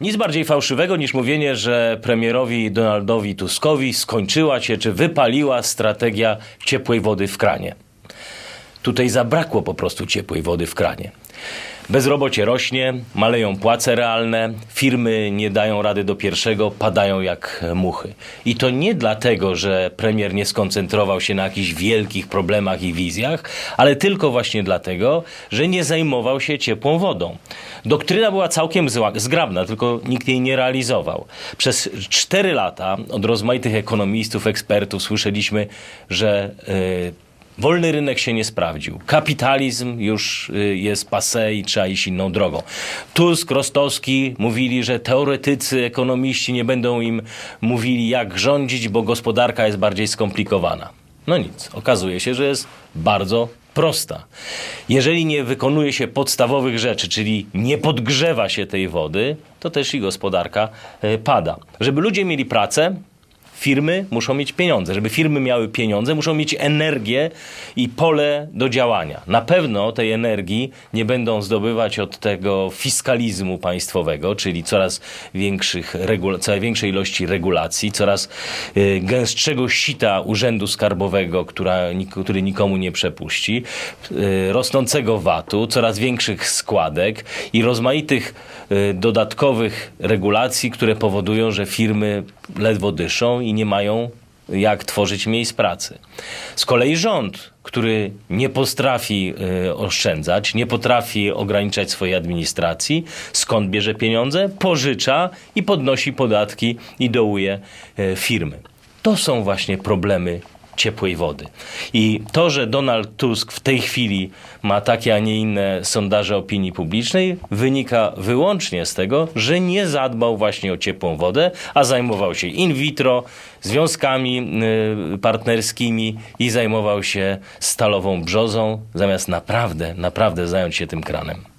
Nic bardziej fałszywego niż mówienie, że premierowi Donaldowi Tuskowi skończyła się czy wypaliła strategia ciepłej wody w kranie. Tutaj zabrakło po prostu ciepłej wody w kranie. Bezrobocie rośnie, maleją płace realne, firmy nie dają rady do pierwszego, padają jak muchy. I to nie dlatego, że premier nie skoncentrował się na jakichś wielkich problemach i wizjach, ale tylko właśnie dlatego, że nie zajmował się ciepłą wodą. Doktryna była całkiem zła, zgrabna, tylko nikt jej nie realizował. Przez cztery lata od rozmaitych ekonomistów, ekspertów słyszeliśmy, że yy, Wolny rynek się nie sprawdził. Kapitalizm już y, jest passé i trzeba iść inną drogą. Tusk, Rostowski mówili, że teoretycy, ekonomiści nie będą im mówili, jak rządzić, bo gospodarka jest bardziej skomplikowana. No nic, okazuje się, że jest bardzo prosta. Jeżeli nie wykonuje się podstawowych rzeczy, czyli nie podgrzewa się tej wody, to też i gospodarka y, pada. Żeby ludzie mieli pracę, Firmy muszą mieć pieniądze. Żeby firmy miały pieniądze, muszą mieć energię i pole do działania. Na pewno tej energii nie będą zdobywać od tego fiskalizmu państwowego, czyli coraz większych coraz większej ilości regulacji, coraz y, gęstszego sita urzędu skarbowego, która, nik- który nikomu nie przepuści, y, rosnącego VAT-u, coraz większych składek i rozmaitych y, dodatkowych regulacji, które powodują, że firmy ledwo dyszą i nie mają jak tworzyć miejsc pracy. Z kolei rząd, który nie potrafi y, oszczędzać, nie potrafi ograniczać swojej administracji, skąd bierze pieniądze? Pożycza i podnosi podatki i dołuje y, firmy. To są właśnie problemy ciepłej wody. I to, że Donald Tusk w tej chwili ma takie, a nie inne sondaże opinii publicznej, wynika wyłącznie z tego, że nie zadbał właśnie o ciepłą wodę, a zajmował się in vitro, związkami y, partnerskimi i zajmował się stalową brzozą, zamiast naprawdę, naprawdę zająć się tym kranem.